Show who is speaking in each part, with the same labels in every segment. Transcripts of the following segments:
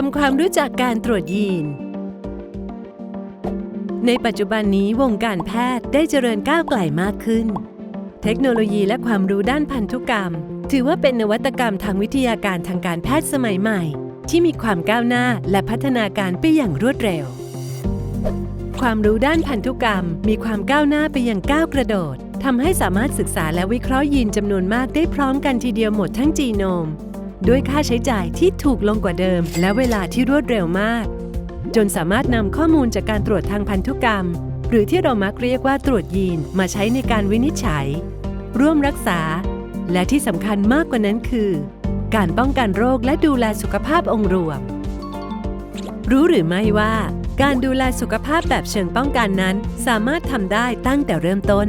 Speaker 1: ทำความรู้จักการตรวจยีน ในปัจจุบันนี้วงการแพทย์ได้เจริญก้าวไกลมากขึ้น เทคโนโลยีและความรู้ด้านพันธุกรรม ถือว่าเป็นนวัตกรรมทางวิทยาการทางการแพทย์สมัยใหม่ ที่มีความก้าวหน้าและพัฒนาการไปอย่างรวดเร็ว ความรู้ด้านพันธุกรรมมีความก้าวหน้าไปอย่างก้าวกระโดดทำให้สามารถศึกษาและวิเคราะห์ยีนจำนวนมากได้พร้อมกันทีเดียวหมดทั้งจีโนม ด้วยค่าใช้จ่ายที่ถูกลงกว่าเดิม และเวลาที่รวดเร็วมาก จนสามารถนำข้อมูลจากการตรวจทางพันธุกรรม หรือที่เรามักเรียกว่าตรวจยีนมาใช้ในการวินิจฉัย ร่วมรักษา และที่สำคัญมากกว่านั้นคือ การป้องกันโรคและดูแลสุขภาพองค์รวม รู้หรือไม่ว่า การดูแลสุขภาพแบบเชิงป้องกันนั้น สามารถทำได้ตั้งแต่เริ่มต้น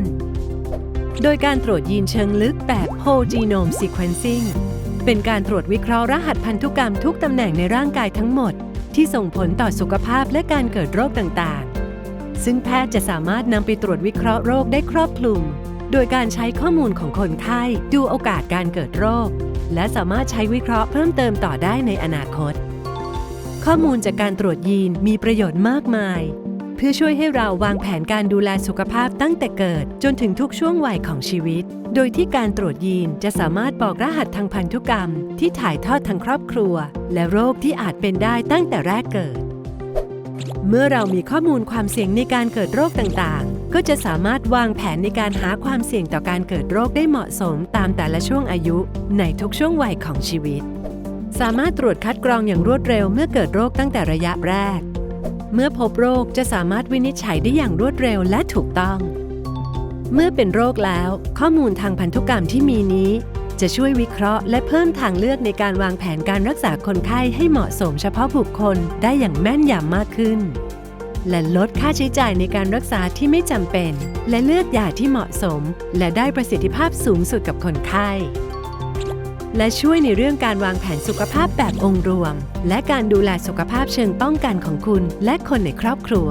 Speaker 1: โดยการตรวจยีนเชิงลึกแบบ Whole Genome Sequencing เป็นการตรวจวิเคราะห์รหัสพันธุกรรมทุกตำแหน่งในร่างกายทั้งหมด ที่ส่งผลต่อสุขภาพและการเกิดโรคต่างๆ ซึ่งแพทย์จะสามารถนำไปตรวจวิเคราะห์โรคได้ครอบคลุม โดยการใช้ข้อมูลของคนไข้ดูโอกาสการเกิดโรค และสามารถใช้วิเคราะห์เพิ่มเติมต่อได้ในอนาคต ข้อมูลจากการตรวจยีนมีประโยชน์มากมาย เพื่อช่วยให้เราวางแผนการดูแลสุขภาพตั้งแต่เกิด จนถึงทุกช่วงวัยของชีวิต โดยที่การตรวจยีนจะสามารถบอกรหัสทางพันธุกรรม ที่ถ่ายทอดทางครอบครัว และโรคที่อาจเป็นได้ตั้งแต่แรกเกิด เมื่อเรามีข้อมูลความเสี่ยงในการเกิดโรคต่างๆ ก็จะสามารถวางแผนในการหาความเสี่ยงต่อการเกิดโรคได้เหมาะสมตามแต่ละช่วงอายุ ในทุกช่วงวัยของชีวิตสามารถตรวจคัดกรองอย่างรวดเร็วเมื่อเกิดโรคตั้งแต่ระยะแรก เมื่อพบโรคจะสามารถวินิจฉัยได้อย่างรวดเร็วและถูกต้อง เมื่อเป็นโรคแล้ว ข้อมูลทางพันธุกรรมที่มีนี้ จะช่วยวิเคราะห์และเพิ่มทางเลือกในการวางแผนการรักษาคนไข้ให้เหมาะสมเฉพาะบุคคลได้อย่างแม่นยำมากขึ้น และลดค่าใช้จ่ายในการรักษาที่ไม่จำเป็น และเลือกยาที่เหมาะสม และได้ประสิทธิภาพสูงสุดกับคนไข้ และช่วยในเรื่องการวางแผนสุขภาพแบบองค์รวม และการดูแลสุขภาพเชิงป้องกันของคุณ และคนในครอบครัว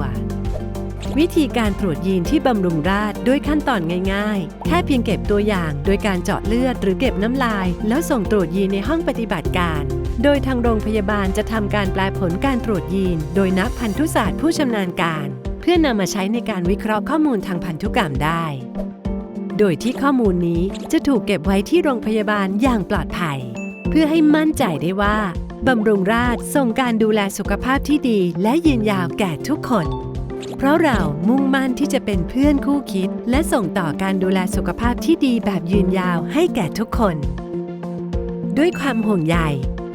Speaker 1: วิธีการตรวจยีนที่บำรุงราษฎร์ด้วยขั้นตอนง่ายๆ แค่เพียงเก็บตัวอย่าง โดยการเจาะเลือดหรือเก็บน้ำลาย แล้วส่งตรวจยีนในห้องปฏิบัติการ โดยทางโรงพยาบาลจะทำการแปลผลการตรวจยีน โดยนักพันธุศาสตร์ผู้ชำนาญการ เพื่อนำมาใช้ในการวิเคราะห์ข้อมูลทางพันธุกรรมได้ โดยที่ข้อมูลนี้จะถูกเก็บไว้ที่โรงพยาบาลอย่างปลอดภัย เพื่อให้มั่นใจได้ว่าบำรุงราษฎร์ส่งการดูแลสุขภาพที่ดีและยืนยาวแก่ทุกคน เพราะเรามุ่งมั่นที่จะเป็นเพื่อนคู่คิด และส่งต่อการดูแลสุขภาพที่ดีแบบยืนยาวให้แก่ทุกคน ด้วยความห่วงใย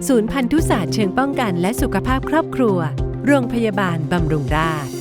Speaker 1: ศูนย์พันธุศาสตร์เชิงป้องกันและสุขภาพครอบครัว โรงพยาบาลบำรุงราษฎร์